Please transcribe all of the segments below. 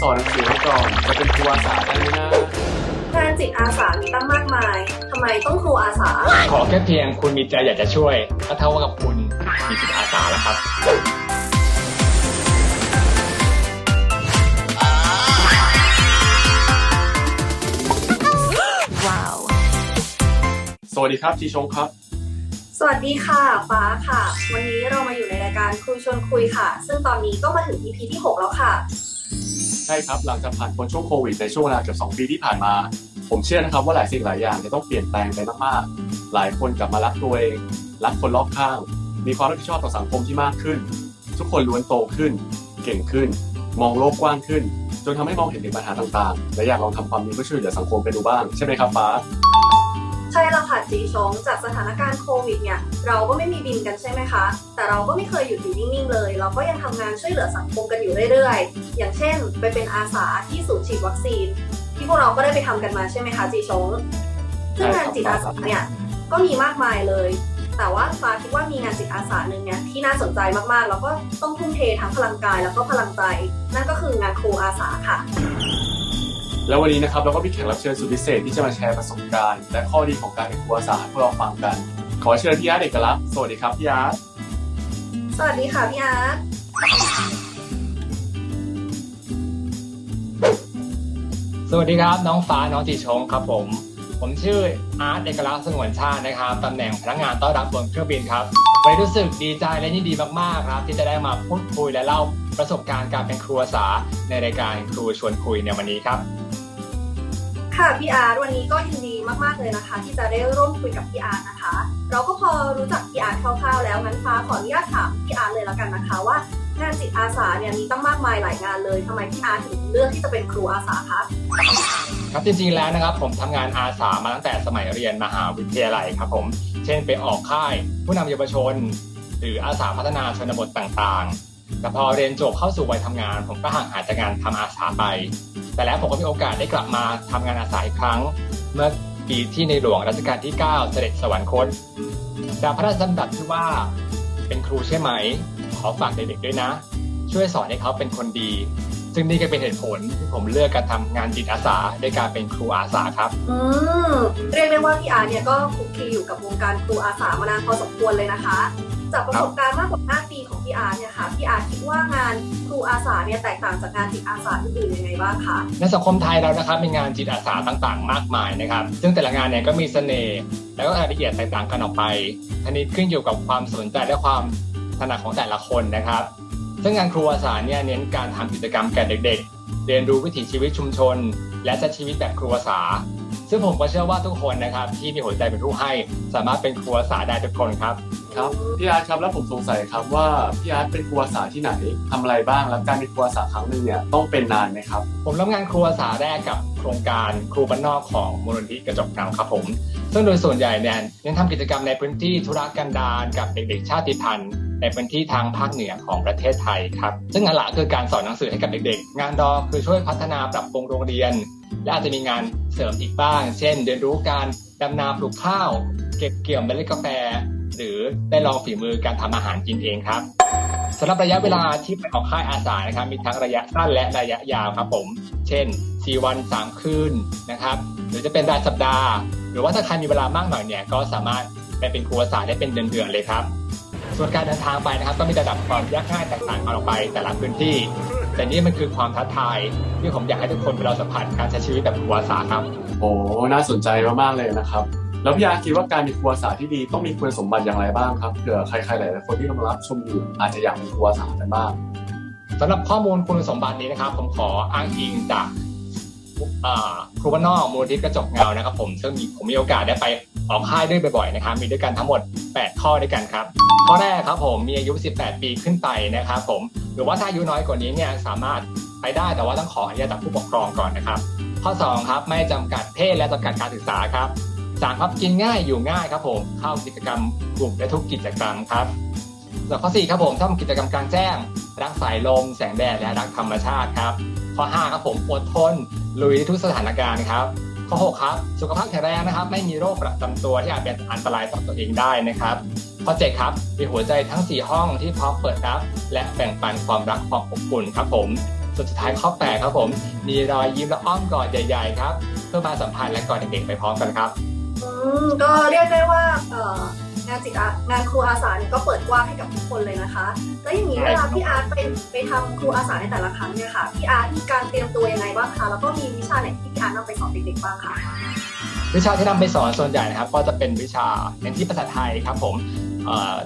สอนหนังสือไว้ก่อนจะเป็นครูอาสาได้ไหมนะงานจิตอาสามีตั้งมากมายทำไมต้องครูอาสา ขอแค่เพียงคุณมีใจอยากจะช่วยก็เท่ากับคุณมีจิตอาสาแล้วครับสวัสดีครับจีชงครับ สวัสดีค่ะ ฟ้าค่ะ วันนี้เรามาอยู่ในรายการคุยชวนคุยค่ะ ซึ่งตอนนี้ก็มาถึง EP ที่ 6 แล้วค่ะ ใช่ครับหลังจากผ่านพ้นช่วงโควิดในช่วงเวลาเกือบ2ปีที่ผ่านมา ผมเชื่อนะครับว่าหลายสิ่งหลายอย่างจะต้องเปลี่ยนแปลงไปมากๆ หลายคนกลับมารักตัวเอง รักคนรอบข้าง มีความรับผิดชอบต่อสังคมที่มากขึ้น ทุกคนล้วนโตขึ้น เก่งขึ้น มองโลกกว้างขึ้น จนทำให้มองเห็นถึงปัญหาต่างๆ และอยากลองทำความดีเพื่อช่วยเหลือสังคมไปดูบ้างใช่ไหมครับฟ้า ช่แล้วค่ะจีชงจากสถานการณ์โควิดเนี่ยเราก็ไม่มีบินกันใช่ไหมคะ แต่เราก็ไม่เคยหยุดอยู่นิ่งๆเลย เราก็ยังทำงานช่วยเหลือสังคมกันอยู่เรื่อยๆ อย่างเช่น ไปเป็นอาสาที่ศูนย์ฉีดวัคซีน ที่พวกเราก็ได้ไปทำกันมาใช่ไหมคะจีชงซึ่งงานจิตอาสาเนี่ยก็มีมากมายเลย แต่ว่าฟ้าคิดว่ามีงานจิตอาสาหนึ่งเนี่ยที่น่าสนใจมากๆ แล้วก็ต้องทุ่มเททั้งพลังกายแล้วก็พลังใจ นั่นก็คืองานครูอาสาค่ะ แล้ววันนี้นะครับเราก็มีแขกรับเชิญสุดพิเศษที่จะมาแชร์ประสบการณ์ และข้อดีของการเป็นครูอาสาให้พวกเราฟังกัน ขอเชิญพี่อาร์ตเอกลักษณ์สวัสดีครับพี่อาร์ตสวัสดีค่ะพี่อาร์ตสวัสดีครับน้องฟ้าน้องจีชงครับผม ผมชื่ออาร์ตเอกลักษณ์สงวนชาตินะครับตำแหน่งพนักงานต้อนรับบนเครื่องบินครับวันนี้รู้สึกดีใจและยินดีมากๆครับ ที่จะได้มาพูดคุยและเล่าประสบการณ์การเป็นครูอาสาในรายการครูชวนคุยในวันนี้ครับ ค่ะพี่อาร์ตวันนี้ก็ยินดีมากๆเลยนะคะ ที่จะได้ร่วมคุยกับพี่อาร์ตนะคะ เราก็พอรู้จักพี่อาร์ตคร่าวๆแล้วงั้นฟ้าขออนุญาตถามพี่อาร์ตเลยแล้วกันนะคะว่างานจิตอาสาเนี่ยมีตั้งมากมายหลายงานเลยทำไมพี่อาร์ตถึงเลือกที่จะเป็นครูอาสาคะครับจริงๆแล้วนะครับผมทำงานอาสามาตั้งแต่สมัยเรียนมหาวิทยาลัยครับผมเช่นไปออกค่าย ผู้นำเยาวชน หรืออาสาพัฒนาชนบทต่างๆ แต่พอเรียนจบเข้าสู่วัยทำงาน ผมก็ห่างหายจากงานทำอาสาไป แต่แล้วผมก็มีโอกาสได้กลับมาทำงานอาสาอีกครั้ง เมื่อปีที่ในหลวงรัชกาลที่ 9 เสด็จสวรรคตจากพระราชดำรัสที่ว่าเป็นครูใช่ไหม ขอฝากเด็กๆด้วยนะ ช่วยสอนให้เขาเป็นคนดี ซึ่งนี่ก็เป็นเหตุผลที่ผมเลือกการทำงานจิตอาสาด้วยการเป็นครูอาสาครับ อืมเรียกได้ว่าพี่อาร์ตเนี่ยก็คลุกคลีอยู่กับวงการครูอาสามานานพอสมควรเลยนะคะ จากประสบการณ์มากกว่า5ปีของพี่อาร์ตเนี่ยค่ะพี่อาร์ตคิดว่างานครูอาสาเนี่ยแตกต่างจากงานจิตอาสาอื่นๆยังไงบ้างคะในสังคมไทยเรานะครับมีงานจิตอาสาต่างๆ มากมายนะครับ ซึ่งแต่ละงานเนี่ยก็มีเสน่ห์แล้วก็รายละเอียดแตกต่างกันออกไปทันนี้ขึ้นอยู่กับความสนใจและความถนัดของแต่ละคนนะครับ ซึ่งงานครูอาสาเนี่ยเน้นการทำกิจกรรมแก่เด็ก ๆ เรียนรู้วิถีชีวิตชุมชน และใช้ชีวิตแบบครูอาสาซึ่งผมก็เชื่อว่าทุกคนนะครับที่มีหัวใจเป็นผู้ให้ สามารถเป็นครูอาสาได้ทุกคนครับครับพี่อาร์ตครับแล้วผมสงสัยครับว่าพี่อาร์ตเป็นครูอาสาที่ไหนทำอะไรบ้างแล้วการเป็นครูอาสาครั้งหนึ่งเนี่ยต้องเป็นนานไหมครับผมรับงานครูอาสาแรกกับโครงการครูบ้านนอกของมูลนิธิกระจกเงาครับผมซึ่งโดยส่วนใหญ่เนี่ยเน้นทำกิจกรรมในพื้นที่ธุรกันดารกับเด็กๆชาติพันธุ์ ในพื้นที่ทางภาคเหนือของประเทศไทยครับ ซึ่งงานหลักคือการสอนหนังสือให้กับเด็กๆ งานดอคือช่วยพัฒนาปรับปรุงโรงเรียน และอาจจะมีงานเสริมอีกบ้าง เช่น เรียนรู้การดำนาปลูกข้าว เก็บเกี่ยวเมล็ดกาแฟ หรือได้ลองฝีมือการทำอาหารกินเองครับสำหรับระยะเวลาที่ไปออกค่ายอาสานะครับ มีทั้งระยะสั้นและระยะยาวครับผม เช่น 4 วัน 3 คืนนะครับ หรือจะเป็นรายสัปดาห์ หรือว่าถ้าใครมีเวลามากหน่อยเนี่ยก็สามารถไปเป็นครูอาสาได้เป็นเดือนๆเลยครับ ส่วนการเดินทางไปนะครับ ก็มีระดับความยากง่ายแตกต่างกันออกไปแต่ละพื้นที่ แต่นี่มันคือความท้าทายที่ผมอยากให้ทุกคนไปลองสัมผัสการใช้ชีวิตแบบครูอาสาครับ โอ้น่าสนใจมากๆเลยนะครับ แล้วพี่อาร์ตคิดว่าการเป็นครูอาสาที่ดีต้องมีคุณสมบัติอย่างไรบ้างครับเผื่อใครๆหลายๆคนที่กำลังรับชมอยู่อาจจะอยากเป็นครูอาสากันบ้างสำหรับข้อมูลคุณสมบัตินี้นะครับ ผมขออ้างอิงจากอ่า ครูบ้านนอกมูลนิธิกระจกเงานะครับผมซึ่งมีผมมีโอกาสได้ไปออกค่ายด้วยบ่อยๆนะครับมีด้วยกันทั้งหมด 8 ข้อด้วยกันครับ ข้อแรกครับผมมีอายุ 18 ปีขึ้นไปนะครับผมหรือว่าถ้าอายุน้อยกว่านี้เนี่ยสามารถไปได้แต่ว่าต้องขออนุญาตจากผู้ปกครองก่อนนะครับ ข้อ 2 ครับไม่จำกัดเพศและจำกัดการศึกษาครับสามครับกินง่ายอยู่ง่ายครับผมเข้ากิจกรรมกลุ่มและทุกกิจกรรมครับ ส่วนข้อ4ครับผมทำกิจกรรมกลางแจ้ง รักสายลม แสงแดดและรักธรรมชาติครับ ข้อ5ครับผมอดทน ลุยทุกสถานการณ์ครับ ข้อ6ครับสุขภาพแข็งแรงนะครับ ไม่มีโรคประจำตัวที่อาจเป็นอันตรายต่อตัวเองได้นะครับ ข้อ7ครับมีหัวใจทั้ง 4 ห้องที่พร้อมเปิดรับ และแบ่งปันความรักความอบอุ่นครับผมส่วนสุดท้ายข้อ8ครับผม มีรอยยิ้มและอ้อมกอดใหญ่ ๆ ครับ เพื่อมาสัมพันธ์และกอดเด็กๆไปพร้อมกันครับก็เรียกได้านจิตงานครูอาสาเนี่ยก็เปิดกว้างให้กับทุกคนเลยนะคะ แล้วอย่างนี้เวลาพี่อาร์ตไปไปทำครูอาสาในแต่ละครั้งเนี่ยค่ะพี่อาร์ตมีการเตรียมตัวยังไงบ้างคะแล้วก็มีวิชาไหนที่พี่อาร์ตนำไปสอนเด็กๆบ้างคะวิชาที่นำไปสอนส่วนใหญ่นะครับ ก็จะเป็นวิชาเน้นที่ภาษาไทยครับผมเอ่อ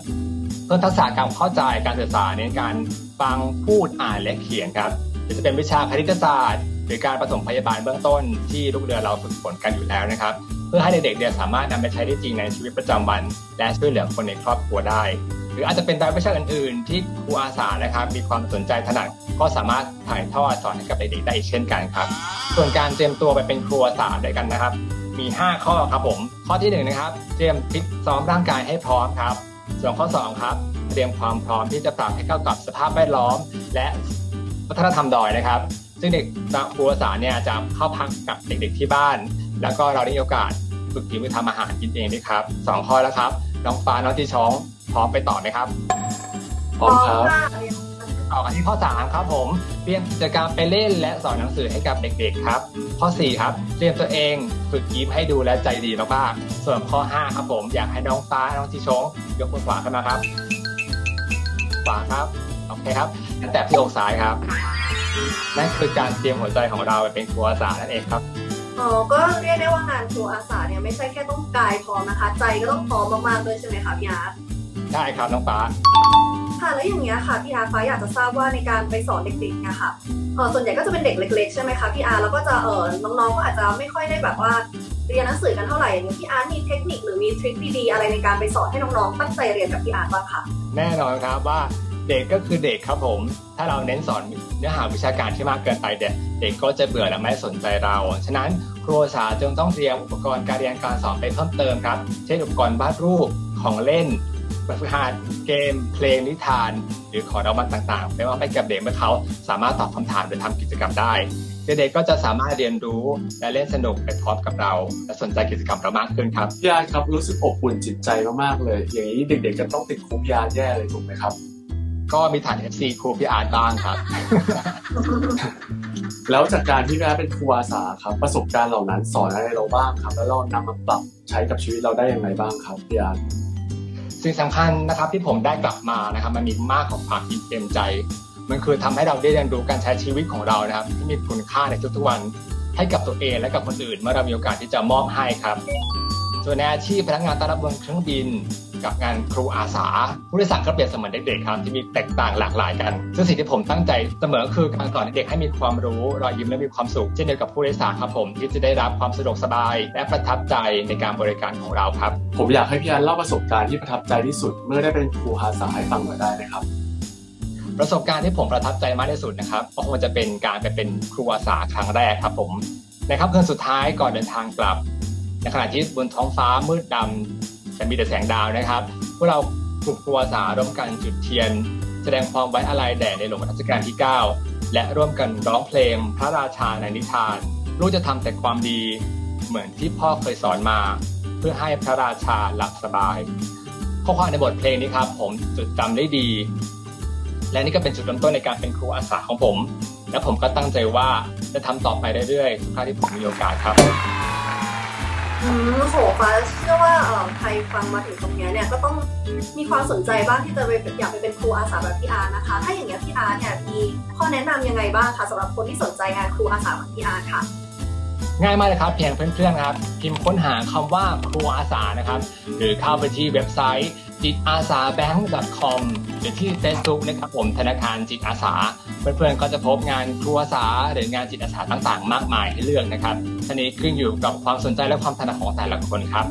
เพิ่มทักษะการเข้าใจการสื่อสารในการฟังพูดอ่านและเขียนครับหรือจะเป็นวิชาคณิตศาสตร์ หรือการผสมพยาบาลเบื้องต้นที่ลูกเรือเราฝึกฝนกันอยู่แล้วนะครับ เพื่อให้เด็กๆเนี่ยสามารถนำไปใช้ได้จริงในชีวิตประจำวัน และช่วยเหลือคนในครอบครัวได้ หรืออาจจะเป็นรายวิชาอื่น ๆ ที่ครูอาสานะครับ มีความสนใจถนัดก็สามารถถ่ายทอดสอนให้กับเด็กๆได้อีกเช่นกันครับ ส่วนการเตรียมตัวไปเป็นครูอาสาด้วยกันนะครับ มี 5 ข้อครับผม ข้อที่1นะครับเตรียมฟิตซ้อมร่างกายให้พร้อมครับส่วนข้อ2ครับเตรียมความพร้อมที่จะปรับให้เข้ากับสภาพแวดล้อม และวัฒนธรรมดอยนะครับ ซึ่งเด็กครูอาสาเนี่ยจะเข้าพักกับเด็กๆที่บ้าน แล้วก็เราได้มีโอกาสฝึกฝีมือทำอาหารกินเองด้วยครับสองข้อแล้วครับ น้องฟ้าน้องที่ช้องพร้อมไปต่อไหมครับพร้อมครับค่ะต่อกันที่ข้อ3ครับผมเตรียมกิจกรรมไปเล่นและสอนหนังสือให้กับเด็กๆครับ ข้อ4ครับเตรียมตัวเองฝึกยิ้มให้ดูและใจดีมากๆส่วนข้อ5ครับผมอยากให้น้องฟ้าน้องทิชงยกมือขวาขึ้นมาครับขวาครับโอเคครับแต่พี่อกซ้ายครับนั่นคือการเตรียมหัวใจของเราไปเป็นครูอาสานั่นเองครับ อ๋อก็เรียกได้ว่างานครูอาสาเนี่ยไม่ใช่แค่ต้องกายพร้อมนะคะ ใจก็ต้องพร้อมมากๆด้วยใช่ไหมคะพี่อาร์ตใช่ครับน้องฟ้าค่ะแล้วอย่างเงี้ยค่ะพี่อาร์ฟ้าอยากจะทราบว่าในการไปสอนเด็กๆเนี่ยค่ะเออส่วนใหญ่ก็จะเป็นเด็กเล็กๆใช่ไหมคะพี่อาร์แล้วก็จะเออน้องๆก็อาจจะไม่ค่อยได้แบบว่าเรียนหนังสือกันเท่าไหร่อย่างนี้พี่อาร์มีเทคนิคหรือมีทริคดีๆอะไรในการไปสอนให้น้องๆตั้งใจเรียนกับพี่อาร์บ้างคะแน่นอนครับว่า เด็กก็คือเด็กครับผม ถ้าเราเน้นสอนเนื้อหาวิชาการที่มากเกินไปเด็กเด็กก็จะเบื่อและไม่สนใจเรา ฉะนั้นครูอาสาจึงต้องเตรียมอุปกรณ์การเรียนการสอนไปเพิ่มเติมครับ เช่นอุปกรณ์วาดรูปของเล่นบบฝึกหัดเกม เพลงนิทาน หรือของรางวัลต่างๆไม่ว่าให้กับเด็กเมื่อเขาสามารถตอบคำถามหรือทำกิจกรรมได้ เด็กๆก็จะสามารถเรียนรู้และเล่นสนุกไปพร้อมกับเรา และสนใจกิจกรรมเรามากขึ้นครับพี่อาครับรู้สึกอบอุ่นจิตใจมากๆเลย อย่างนี้เด็กๆจะต้องติดคุกพี่อาแย่เลยถูกไหมครับ ก็มีฐาน FC ครูพี่อาร์ตบ้างครับ แล้วจากการที่พี่อาร์ตเป็นครูอาสาครับ ประสบการณ์เหล่านั้นสอนอะไรเราบ้างครับ แล้วเรานำมาปรับใช้กับชีวิตเราได้อย่างไรบ้างครับพี่อาร์ตสิ่งสำคัญนะครับที่ผมได้กลับมานะครับมันมีมากของความอิ่มเอมใจ มันคือทำให้เราได้เรียนรู้การใช้ชีวิตของเรานะครับ ที่มีคุณค่าในทุกๆวันให้กับตัวเองและกับคนอื่น เมื่อเรามีโอกาสที่จะมอบให้ครับ ส่วนในอาชีพพนักงานต้อนรับบนเครื่องบิน กับงานครูอาสา ผู้โดยสารก็เปรียบเสมือนเด็กๆครับที่มีแตกต่างหลากหลายกัน ซึ่งสิ่งที่ผมตั้งใจเสมอคือการสอนเด็กให้มีความรู้รอยยิ้มและมีความสุขเช่นเดียวกับผู้โดยสารครับผมที่จะได้รับความสะดวกสบาย และประทับใจในการบริการของเราครับ ผมอยากให้พี่อาร์ตเล่าประสบการณ์ที่ประทับใจที่สุด เมื่อได้เป็นครูอาสาให้ฟังหน่อยได้ไหมครับประสบการณ์ที่ผมประทับใจมากที่สุดนะครับก็คงจะเป็นการไปเป็นครูอาสาครั้งแรกครับผมในค่ำคืนสุดท้ายก่อนเดินทางกลับ ในขณะที่บนท้องฟ้ามืดดำแต่มีแต่แสงดาวนะครับพวกเรากลุ่มครูอาสาร่วมกันจุดเทียน แสดงความไว้อาลัยแด่ในหลวงรัชกาลที่ 9 และร่วมกันร้องเพลงพระราชาในนิทาน ลูกจะทำแต่ความดีเหมือนที่พ่อเคยสอนมา เพื่อให้พระราชาหลับสบาย ข้อความในบทเพลงนี้ครับ ผมจดจำได้ดี และนี่ก็เป็นจุดเริ่มต้นในการเป็นครูอาสาของผม และผมก็ตั้งใจว่าจะทำต่อไปเรื่อยๆทุกครั้งที่ผมมีโอกาสครับ อืมโหฟ้าเชื่อว่าเอ่อใครฟังมาถึงตรงเนี้ยเนี่ยก็ต้องมีความสนใจบ้างที่จะไปอยากไปเป็นครูอาสาแบบพี่อาร์นะคะ ถ้าอย่างเงี้ยพี่อาร์เนี่ยมีข้อแนะนำยังไงบ้างคะสำหรับคนที่สนใจงานครูอาสาแบบพี่อาร์ค่ะ ง่ายมากเลยครับเพียงเพื่อนๆครับพิมพ์ค้นหาคำว่าครูอาสานะครับ หรือเข้าไปที่เว็บไซต์จิตอาสา bank.com หรือที่ Facebook นะครับผมธนาคารจิตอาสา เพื่อนๆก็จะพบงานครูอาสาหรืองานจิตอาสาต่างๆ มากมายให้เลือกนะครับ ทีนี้ขึ้นอยู่กับความสนใจและความถนัดของแต่ละคนครับ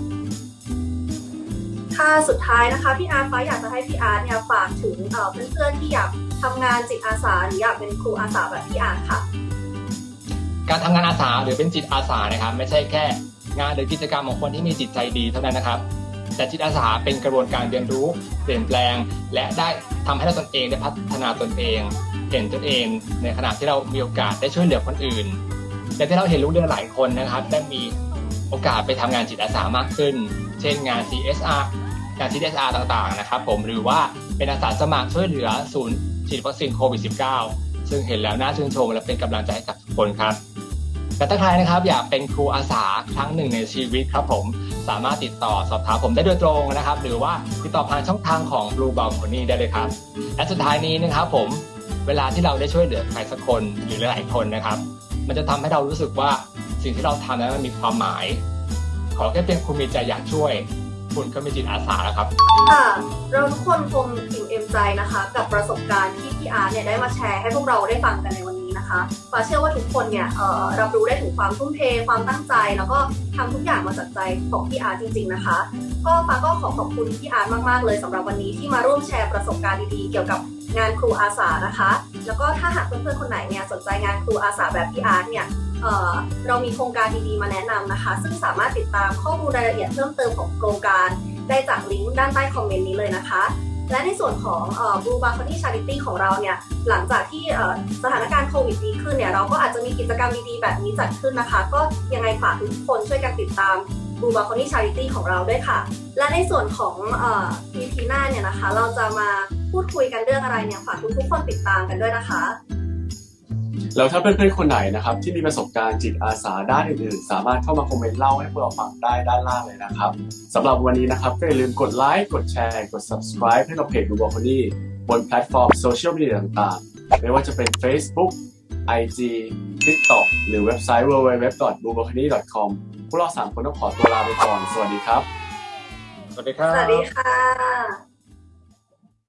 ค่ะสุดท้ายนะคะพี่อาร์ฟ้าอยากจะให้พี่อาร์เนี่ยฝากถึงเอ่อเพื่อนๆที่อยากทำงานจิตอาสาหรืออยากเป็นครูอาสาแบบพี่อาร์ค่ะ การทำงานอาสาหรือเป็นจิตอาสานะครับ ไม่ใช่แค่งานหรือกิจกรรมของคนที่มีจิตใจดีเท่านั้นนะครับ แต่จิตอาสาเป็นกระบวนการเรียนรู้ เปลี่ยนแปลง และได้ทำให้เราตนเองได้พัฒนาตนเอง เห็นตนเอง ในขณะที่เรามีโอกาสได้ช่วยเหลือคนอื่น และที่เราเห็นลูกเรือหลายคนนะครับได้มีโอกาสไปทำงานจิตอาสามากขึ้น เช่นงาน CSR งาน CSR ต่างๆนะครับผมหรือว่าเป็นอาสาสมัครช่วยเหลือศูนย์ฉีดวัคซีนโควิด -19 ซึ่งเห็นแล้วน่าชื่นชมและเป็นกำลังใจให้กับทุกคนครับแต่ถ้าใครนะครับอยากเป็นครูอาสาครั้งหนึ่งในชีวิตครับผมสามารถติดต่อสอบถามผมได้โดยตรงนะครับ หรือว่าติดต่อผ่านช่องทางของ Blue Balcony ได้เลยครับ และสุดท้ายนี้นะครับผมเวลาที่เราได้ช่วยเหลือใครสักคนหรือหลายคนนะครับ มันจะทำให้เรารู้สึกว่าสิ่งที่เราทำนั้นมันมีความหมาย ขอแค่เป็นคุณมีใจอยากช่วย คุณก็มีจิตอาสาแล้วครับค่ะเราทุกคนคงอิ่มเอมใจนะคะ กับประสบการณ์ที่พี่อาร์เนี่ยได้มาแชร์ให้พวกเราได้ฟังกันในวันนี้นะคะฟ้าเชื่อว่าทุกคนเนี่ยรับรู้ได้ถึงความทุ่มเทความตั้งใจ แล้วก็ทำทุกอย่างมาจากใจของพี่อาร์จริง ๆ นะคะก็ฟ้าก็ขอขอบคุณพี่อาร์ตมากๆเลยสำหรับวันนี้ที่มาร่วมแชร์ประสบการณ์ดีๆเกี่ยวกับงานครูอาสานะคะ แล้วก็ถ้าหากเพื่อนๆคนไหนเนี่ยสนใจงานครูอาสาแบบพี่อาร์ตเนี่ยเเรามีโครงการดีๆมาแนะนำนะคะ ซึ่งสามารถติดตามข้อมูลรายละเอียดเพิ่มเติมของโครงการ ได้จากลิงก์ด้านใต้คอมเมนต์นี้เลยนะคะ และในส่วนของเอ่อ Blue Balcony Charity ของเราเนี่ยหลังจากที่สถานการณ์โควิดดีขึ้นเนี่ยเราก็อาจจะมีกิจกรรมดีๆแบบนี้จัดขึ้นนะคะ ก็ยังไงฝากทุกคนช่วยกันติดตาม Blue Balcony Charity ของเราด้วยค่ะ และในส่วนของอ่อ EP หน้าเนี่ยนะคะ เราจะมา พูดคุยกันเรื่องอะไรเนี่ยฝากทุกๆคนติดตามกันด้วยนะคะ แล้วถ้าเพื่อนๆคนไหนนะครับ ที่มีประสบการณ์จิตอาสาด้านอื่นๆ สามารถเข้ามาคอมเมนต์เล่าให้พวกเราฟังได้ด้านล่างเลยนะครับสำหรับวันนี้นะครับก็อย่าลืมกดไลค์กดแชร์กด subscribe ให้กับเพจดูบอลคนี่บนแพลตฟอร์มโซเชียลมีเดียต่างๆ ไม่ว่าจะเป็น Facebook IG TikTok หรือเว็บไซต์ www.bluebalcony.com พวกเราสามคนต้องขอตัวลาไปก่อน สวัสดีครับ สวัสดีครับ สวัสดีค่ะ